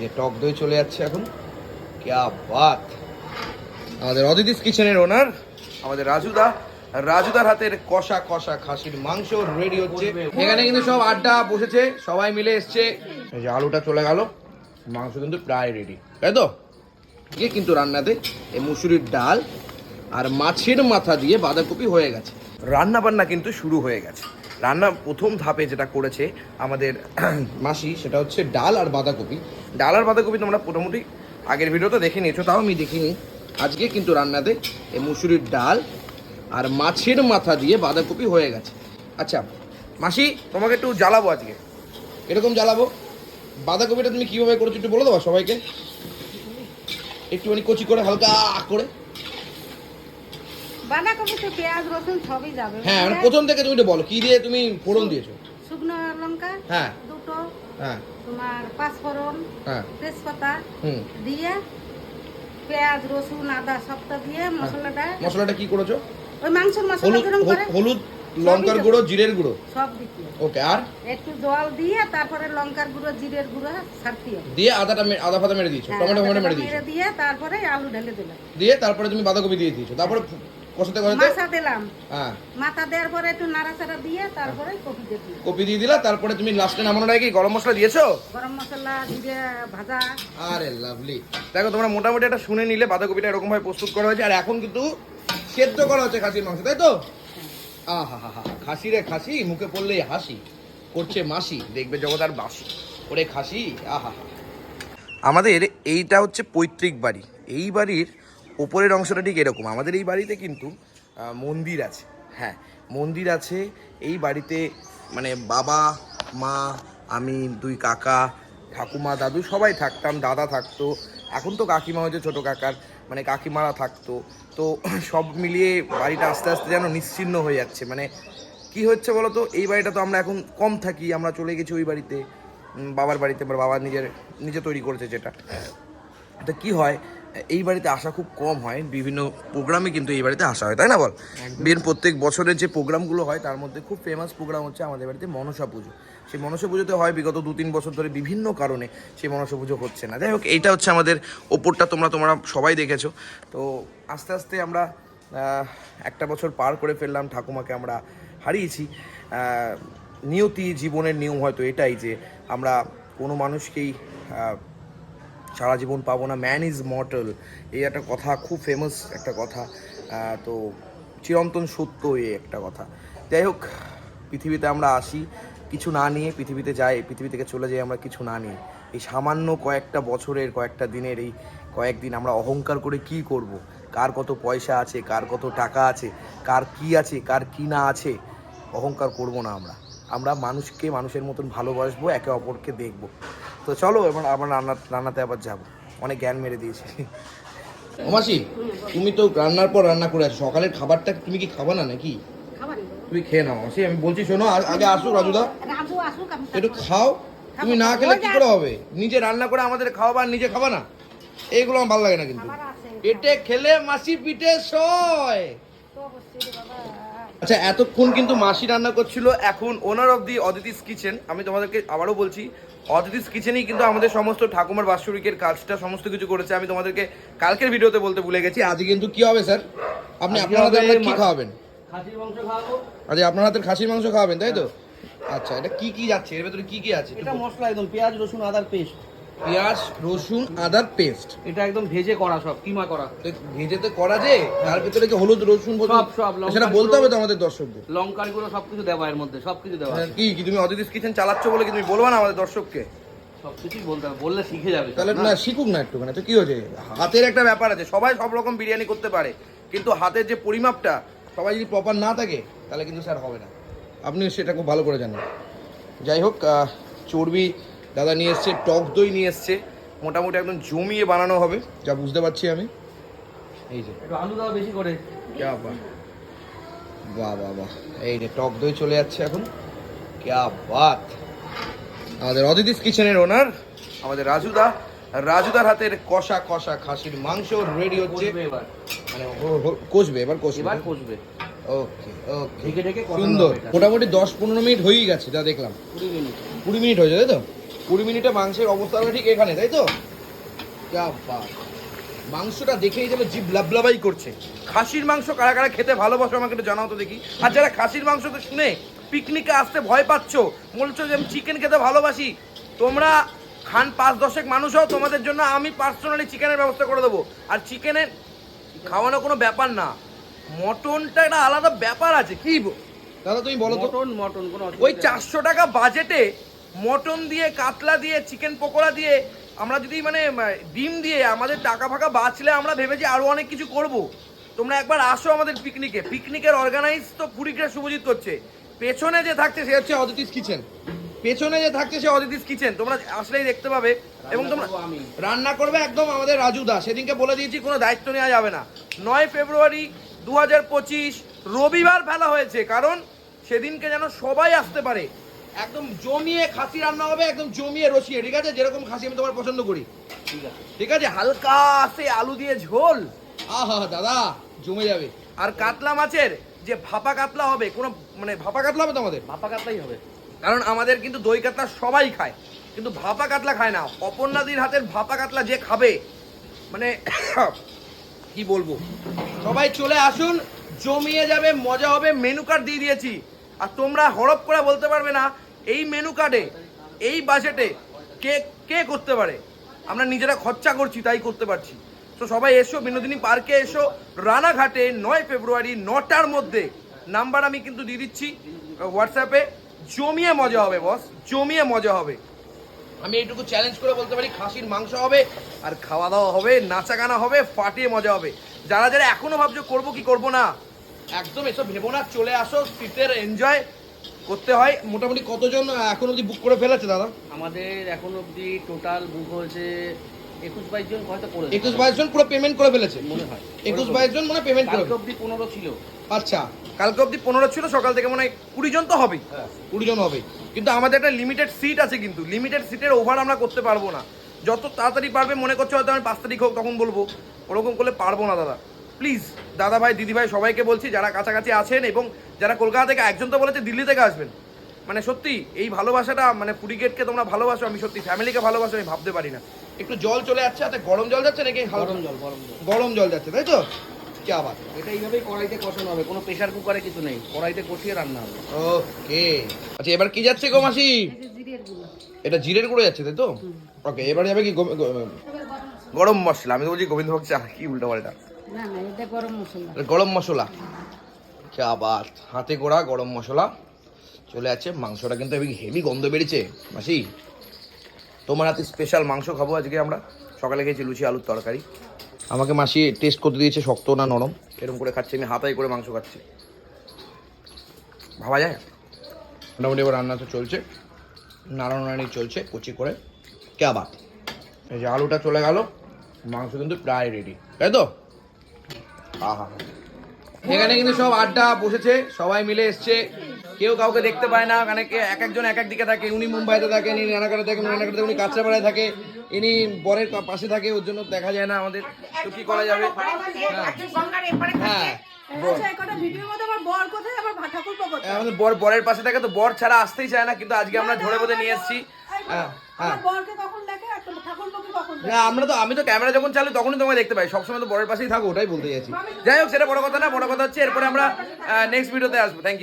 যে টক দই চলে যাচ্ছে এখন। ক্যা বাত। আমাদের অদিতিস কিচেনের ওনার, আমাদের রাজুদা। রাজুদার হাতের কষা কষা খাসির মাংস রেডি হচ্ছে। এখানে কিন্তু সব আড্ডা বসেছে, সবাই মিলে এসছে। এই যে আলুটা চলে গেল, মাংস কিন্তু প্রায় রেডি তাই তো? দিয়ে কিন্তু রান্নাতে এই মুসুরির ডাল আর মাছের মাথা দিয়ে বাঁধাকপি হয়ে গেছে। রান্না বান্না কিন্তু শুরু হয়ে গেছে। রান্না প্রথম ধাপে যেটা করেছে আমাদের মাসি, সেটা হচ্ছে ডাল আর বাঁধাকপি। ডাল আর বাঁধাকপি তোমরা মোটামুটি আগের ভিডিওতে দেখে নিয়েছো, তাও আমি দেখিনি। আজকে কিন্তু রান্নাতে এই মুসুরির ডাল আর মাছের মাথা দিয়ে বাঁধাকপি হয়ে গেছে। আচ্ছা মাসি, তোমাকে একটু জ্বালাবো আজকে। এরকম জ্বালাবো? বাঁধাকপিটা তুমি কীভাবে করেছ একটু বলে দেবো সবাইকে? একটুখানি কচি করে, হালকা করে। বাঁধাকপি তো পেঁয়াজ রসুন সবই যাবে। হ্যাঁ মানে প্রথম থেকে তুমি বলো কি দিয়ে তুমি ফোড়ন দিয়েছ? শুকনো লঙ্কা হ্যাঁ। দুটো হ্যাঁ। তোমার পাঁচফোড়ন হ্যাঁ। তেজপাতা হুম। দিয়ে পেঁয়াজ রসুন আদা সবটা দিয়ে মশলাটা মশলাটা কি করেছ? ওই মাংসের মশলা করে হলুদ লঙ্কার গুঁড়ো জিরের গুঁড়ো? সব দিতে ওকে আর? একটু জল দিয়ে তারপরে লঙ্কার গুঁড়ো জিরের গুঁড়ো ছাড়তে দিয়ে আদাটা আদা ফাদা মেরে দিয়েছ হ্যাঁ, টমেটো ফমেটো মেরে দিয়েছ। দিয়ে তারপরে আলু ঢেলে দিলাম। দিয়ে তারপরে তুমি বাঁধাকপি দিয়ে দিয়েছ। তারপরে কষাতে কষাতে মাথা দিলাম। হ্যাঁ। মাথা দেওয়ার পরে একটু নাড়াচাড়া দিয়ে তারপরে কপি দিয়ে কপি দিয়ে দিলা তারপরে তুমি লাস্টে নামানোর আগে গরম মশলা দিয়েছ? গরম মশলা জিরে ভাজা। আরে লাভলি। দেখো তোমরা মোটামুটি একটা শুনে নিলে বাঁধাকপিটা এরকম ভাবে প্রস্তুত করা হয়েছে আর এখন কিন্তু সেদ্ধ করা হচ্ছে খাসির মাংস তাই তো? আহা হা হা খাসি রে খাসি মুখে পড়লেই হাসি। করছে মাসি দেখবে জগৎ আর বাসি ওরে খাসি আহা হা। আমাদের এইটা হচ্ছে পৈতৃক বাড়ি। এই বাড়ির ওপরের অংশটা ঠিক এরকম। আমাদের এই বাড়িতে কিন্তু মন্দির আছে। হ্যাঁ মন্দির আছে। এই বাড়িতে মানে বাবা, মা, আমি, দুই কাকা, ঠাকুমা, দাদু সবাই থাকতাম, দাদা থাকতো। এখন তো কাকিমা হয়েছে, ছোটো কাকার। মানে কাকিমারা থাকতো। তো সব মিলিয়ে বাড়িটা আস্তে আস্তে যেন নিশ্চিহ্ন হয়ে যাচ্ছে। মানে কি হচ্ছে বলো তো এই বাড়িটা তো আমরা এখন কম থাকি, আমরা চলে গেছি ওই বাড়িতে। বাবার বাড়িতে বাবা নিজের, নিজে তৈরি করেছে যেটা। তো কি হয়? এই বাড়িতে আসা খুব কম হয় বিভিন্ন প্রোগ্রামে কিন্তু এই বাড়িতে আসা হয় তাই না বল? বিয়ের প্রত্যেক বছরের যে প্রোগ্রামগুলো হয় তার মধ্যে খুব ফেমাস প্রোগ্রাম হচ্ছে আমাদের বাড়িতে মনসা পুজো। সেই মনসা পুজোতে হয় বিগত দু তিন বছর ধরে বিভিন্ন কারণে সেই মনসা পুজো হচ্ছে না। যাই হোক এইটা হচ্ছে আমাদের ওপরটা তোমরা তোমরা সবাই দেখেছ। তো আস্তে আস্তে আমরা একটা বছর পার করে ফেললাম ঠাকুমাকে আমরা হারিয়েছি। নিয়তি জীবনের নিয়ম হয়তো এটাই যে আমরা কোনো মানুষকেই সারা জীবন পাবো না। ম্যান ইজ মর্টাল এই একটা কথা, খুব ফেমাস একটা কথা। তো চিরন্তন সত্য এই একটা কথা। যাই হোক, পৃথিবীতে আমরা আসি। কিছু না নিয়ে পৃথিবীতে যাই, পৃথিবী থেকে চলে যাই আমরা কিছু না নিয়ে। এই সামান্য কয়েকটা বছরের, কয়েকটা দিনের এই কয়েকদিন আমরা অহংকার করে কি করব? কার কত পয়সা আছে, কার কত টাকা আছে, কার কি আছে, কার কি না আছে, অহংকার করব না আমরা। আমরা মানুষকে, মানুষের মতন ভালোবাসবো, একে অপরকে দেখব। তো চলো এবার আবার রান্না রান্নাতে আবার যাব। অনেক জ্ঞান মেরে দিয়েছি। মাসি তুমি তো রান্নার পর রান্না করে আছো। সকালের খাবারটা তুমি কি খাবা না নাকি? তুমি খেয়ে নাও মাসি। আমি বলছি শোনো আগে আসুক রাজুদা একটু খাও। তুমি না খেলে কি করে হবে? নিজে রান্না করে আমাদের খাওয়াবা আর নিজে খাবা না? এইগুলো আমার ভালো লাগে না কিন্তু। পেটে খেলে মাসি পিঠে সয় তো অবশ্যই রে বাবা আচ্ছা এতক্ষণ কিন্তু মাসি রান্না করছিল। এখন ওনার অব দি অদিতিস কিচেন আমি তোমাদেরকে আবারও বলছি অদিতিস কিচেনেই কিন্তু আমাদের সমস্ত ঠাকুমার বাৎসরিকের কাজটা সমস্ত কিছু করেছে। আমি তোমাদেরকে কালকের ভিডিওতে বলতে ভুলে গেছি। আজকে কিন্তু কি হবে স্যার? আপনি আপনার হাতে কি মা- খাওয়াবেন? খাসির মাংস খাওয়াবো। আচ্ছা আপনার হাতের খাসির মাংস খাওয়াবেন তাই তো? আচ্ছা এটা কি কি যাচ্ছে? এর ভেতরে কি কি আছে? এটা মশলা একদম পেঁয়াজ রসুন আদার পেস্ট। পেঁয়াজ রসুন আদার পেস্ট এটা একদম ভেজে করা সব কিমা করা। ভেজে তো করা যে তার ভিতরে কি হলুদ রসুন সব, সব, সেটা বলতে হবে তো আমাদের দর্শকদের। লঙ্কার গুঁড়ো সবকিছু দেওয়া এর মধ্যে সবকিছু দেওয়া কি কি তুমি অদিতিস কিচেন চালাচ্ছ বলে কি তুমি বলবা না আমাদের দর্শককে? সবকিছুই বলতে হবে বললে শিখে যাবে তাহলে না? শিখুক না একটু মানে তো কি হয়েছে? হাতের একটা ব্যাপার আছে সবাই সব রকম বিরিয়ানি করতে পারে কিন্তু হাতের যে পরিমাপটা সবাই যদি প্রপার না থাকে তাহলে কিন্তু স্যার হবে না। আপনি সেটা খুব ভালো করে জানেন। যাই হোক চর্বি দাদা নিয়ে এসছে টক দই নিয়ে এসছে। মোটামুটি একদম জমিয়ে বানানো হবে যা বুঝতে পারছি আমি। এই যে। আলু দেওয়া বেশি করে। ক্যা বাহ। বাহ বাহ বাহ। এই যে টক দই চলে যাচ্ছে এখন। ক্যা বাত। আমাদের অদিতিস কিচেনের ওনার আমাদের রাজুদা। রাজুদার হাতের কষা কষা খাসির মাংস রেডি হচ্ছে। কষবে এবার। মানে কষবে এবার কষবে এবার কষবে। ওকে ওকে। সুন্দর। মোটামুটি দশ পনেরো মিনিট হয়েই গেছে যা দেখলাম। কুড়ি মিনিট। কুড়ি মিনিট হয়েছে তাই তো? কুড়ি মিনিটে মাংসের অবস্থাটা ঠিক এখানে তাই তো। মাংসটা দেখেই যেন জিভ লাবলাবাই করছে। খাসির মাংস কারা কারা খেতে ভালোবাসো আমাকে একটু জানাও তো দেখি। আর যারা খাসির মাংস তো শুনে পিকনিকে আসতে ভয় পাচ্ছ বলছো যে আমি চিকেন খেতে ভালোবাসি তোমরা খান পাঁচ দশেক মানুষ হও তোমাদের জন্য আমি পার্সোনালি চিকেনের ব্যবস্থা করে দেবো। আর চিকেনের খাওয়ানো কোনো ব্যাপার না। মটনটা একটা আলাদা ব্যাপার আছে কি দাদা তুমি বলো তো। মটন মটন কোনো ওই চারশো টাকা বাজেটে মটন দিয়ে কাতলা দিয়ে চিকেন পকোড়া দিয়ে আমরা যদি মানে ডিম দিয়ে আমাদের টাকা ফাঁকা বাঁচলে আমরা ভেবেছি আরও অনেক কিছু করব। তোমরা একবার আসো আমাদের পিকনিকে পিকনিকের অর্গানাইজ তো পুরীকে শুভজিৎ করছে। পেছনে যে থাকছে সে হচ্ছে অদিতিস কিচেন। পেছনে যে থাকছে সে অদিতিস কিচেন। তোমরা আসলেই দেখতে পাবে। এবং তোমরা রান্না করবে একদম আমাদের রাজু দা সেদিনকে বলে দিয়েছি কোনো দায়িত্ব নেওয়া যাবে না। নয় ফেব্রুয়ারি দু হাজার পঁচিশ রবিবার ফেলা হয়েছে। কারণ সেদিনকে যেন সবাই আসতে পারে। একদম জমিয়ে খাসি রান্না হবে একদম জমিয়ে রসিয়ে ঠিক আছে? যেরকম খাসি আমি তোমার পছন্দ করি। ঠিক আছে। ঠিক আছে? হালকা সে আলু দিয়ে ঝোল। আহা দাদা জমে যাবে। আর কাতলা মাছের যে ভাপা কাতলা হবে কোনো মানে ভাপা কাতলা হবে তো আমাদের ভাপা কাতলাই হবে। কারণ আমাদের কিন্তু দই কাতলা সবাই খায় কিন্তু ভাপা কাতলা খায় না। অপর্ণাদির হাতের ভাপা কাতলা যে খাবে মানে কি বলব? সবাই চলে আসুন জমিয়ে যাবে মজা হবে। মেনু কার্ড দিয়ে দিয়েছি। আর তোমরা হরপ করে বলতে পারবে না, এই মেনু কার্ডে এই বাজেটে কে কে করতে পারে? আমরা নিজেরা খরচা করছি, তাই করতে পারছি। তো সবাই এসো, বিনোদিনী পার্কে এসো, রানাঘাটে নয় ফেব্রুয়ারি নটার মধ্যে। নাম্বার আমি কিন্তু দিয়ে দিচ্ছি হোয়াটসঅ্যাপে জমিয়ে মজা হবে বস জমিয়ে মজা হবে। আমি এইটুকু চ্যালেঞ্জ করে বলতে পারি, খাসির মাংস হবে, আর খাওয়া দাওয়া হবে নাচা গানা হবে, ফাটিয়ে মজা হবে। যারা যারা এখনও ভাবছ, করব কি, করব না? একদম এসব ভেবো না চলে আসো শীতের এনজয় করতে হয়। মোটামুটি কতজন এখন অবধি বুক করে ফেলেছে দাদা? আমাদের এখন অবধি টোটাল বুক হয়েছে একুশ বাইশ জন হয়তো একুশ বাইশ জন পুরো পেমেন্ট করে ফেলেছে? মনে হয়। একুশ বাইশ জন মানে পেমেন্ট করে অবধি পনেরো ছিল। আচ্ছা কালকে অবধি পনেরো ছিল সকাল থেকে মনে হয় কুড়ি জন তো হবেই। হ্যাঁ। কুড়ি জন হবে কিন্তু আমাদের একটা লিমিটেড সিট আছে কিন্তু। লিমিটেড সিটের ওভার আমরা করতে পারব না। যত তাড়াতাড়ি পারবে মনে করছে হয়তো আমি পাঁচ তারিখ হোক তখন বলব। ওরকম করলে পারব না দাদা। প্লিজ দাদা ভাই দিদি ভাই সবাইকে বলছি যারা কাছাকাছি আছেন এবং যারা কলকাতা থেকে একজন তো বলেছে দিল্লি থেকে আসবেন। মানে সত্যি এই ভালোবাসাটা মানে পুরী গেটকে তোমরা ভালোবাসো আমি সত্যি ফ্যামিলিকে ভালোবাসো আমি ভাবতে পারি না। একটু জল চলে যাচ্ছে হাতে গরম জল যাচ্ছে নাকি গরম জল গরম জল। গরম জল যাচ্ছে তাই তো? কি আবার এটা এইভাবেই কড়াইতে কষানো হবে কোনো প্রেশার কুকারে কিছু নেই কড়াইতে কষিয়ে রান্না হবে। ওকে। আচ্ছা এবার কি যাচ্ছে গো মাসি? এই যে জিরের গুঁড়ো এটা জিরের গুঁড়ো যাচ্ছে তাই তো? ওকে এবার যাবে কি গরম মশলা। আমি তো বলছি গোবিন্দ ভোগ চা কি উল্টো পাল্টা। গরম মশলা। গরম মশলা? কি আবার হাতে গোড়া গরম মশলা। চলে আছে, মাংসটা কিন্তু হেভি গন্ধ বেরিয়েছে, মাসি। তোমার হাতে স্পেশাল মাংস খাব আজকে আমরা। সকালে খেয়েছি লুচি, আলুর তরকারি। আমাকে মাসি টেস্ট করতে দিয়েছে শক্ত না নরম। এরকম করে খাচ্ছি, আমি হাতাই করে মাংস খাচ্ছি। ভাবা যায়? মোটামুটি এবার রান্না তো চলছে। নাড়ানো নাড়ি চলছে, কুচি করে। কে আবার? এই যে আলুটা চলে গেল, মাংস কিন্তু প্রায় রেডি তাই তো? এখানে কিন্তু সব আড্ডা বসেছে সবাই মিলে এসছে। কেউ কাউকে দেখতে পায় না মানে কে এক একজন এক এক দিকে থাকে উনি মুম্বাইতে থাকেন ইনি রানাঘাটে থাকেন রানাঘাটে থাকে উনি কাঁচরাপাড়ায় থাকে ইনি বরের পা- পাশে থাকে ওর জন্য দেখা যায় না আমাদের। তো কি করা যাবে? হ্যাঁ। ঠাকুর পকর আমাদের বর বরের পাশে থাকে তো বর ছাড়া আসতেই চায় না কিন্তু আজকে আমরা ধরে বোধে নিয়ে এসেছি। হ্যাঁ হ্যাঁ। না, আমরা তো আমি তো ক্যামেরা যখন চালু তখনই তোমায় দেখতে পাই। সবসময় তো বড়ের পাশেই থাকো, ওটাই বলতে চাইছি। যাই হোক, সেটা বড় কথা না, বড় কথা হচ্ছে, এরপরে আমরা নেক্সট ভিডিওতে আসব। Thank you